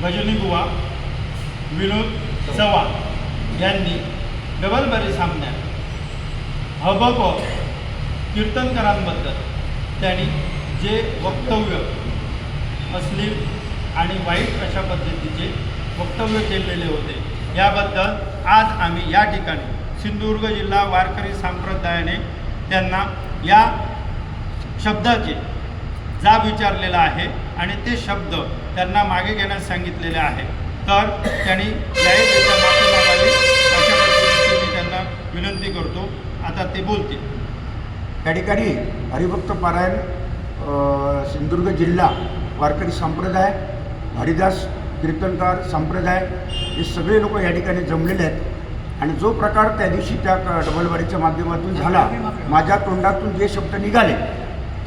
भजनी बुवा विनोद चव्हाण यांनी डबलबरी सामन्यात हबक कीर्तनकरांबद्दल त्यांनी जे वक्तव्य अश्लील आणि वाईट अशा पद्धतीचे वक्तव्य केलेले होते याबद्दल आज आम्ही या ठिकाणी सिंधुदुर्ग जिल्हा वारकरी संप्रदायाने त्यांना या शब्दाचे जाब विचारलेला आहे आणि ते शब्द त्यांना मागे घेण्यास सांगितलेले आहे. तर त्यांनी जाहीररित्या माफी अशा मी त्यांना विनंती करतो. आता ते बोलतील. त्या ठिकाणी हरिभक्त पारायण सिंधुदुर्ग जिल्हा वारकरी संप्रदाय हरिदास कीर्तनकार संप्रदाय हे सगळे लोक या ठिकाणी जमलेले आहेत. आणि जो प्रकार त्या दिवशी त्या डबलवाडीच्या डबलबारीच्या माध्यमातून झाला माझ्या तोंडातून जे शब्द निघाले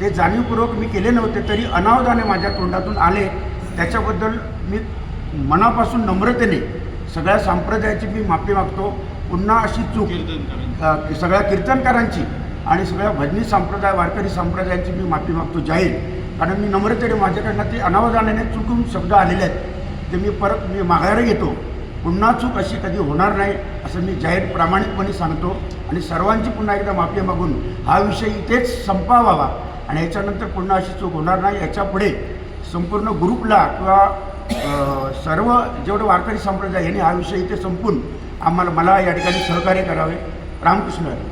ते जाणीवपूर्वक मी केले नव्हते तरी अनावधाने माझ्या तोंडातून आले. त्याच्याबद्दल मी मनापासून नम्रतेने सगळ्या संप्रदायाची मी माफी मागतो. पुन्हा अशी चूक सगळ्या कीर्तनकारांची आणि सगळ्या भजनी संप्रदाय वारकरी संप्रदायांची मी माफी मागतो. जाहीर कारण मी नम्रतेने माझ्याकडनं ते अनावधानाने चुकून शब्द आलेले आहेत. ते मी परत मी माघारी घेतो. पुन्हा चूक अशी कधी होणार नाही असं मी जाहीर प्रामाणिकपणे सांगतो. आणि सर्वांची पुन्हा एकदा माफी मागून हा विषय इथेच संपावावा. आणि याच्यानंतर पुन्हा अशी चूक होणार नाही याच्यापुढे संपूर्ण ग्रुपला किंवा सर्व जेवढे वारकरी संप्रदाय यांनी हा विषय इथे संपून आम्हाला मला या ठिकाणी सहकार्य करावे रामकृष्ण हरी.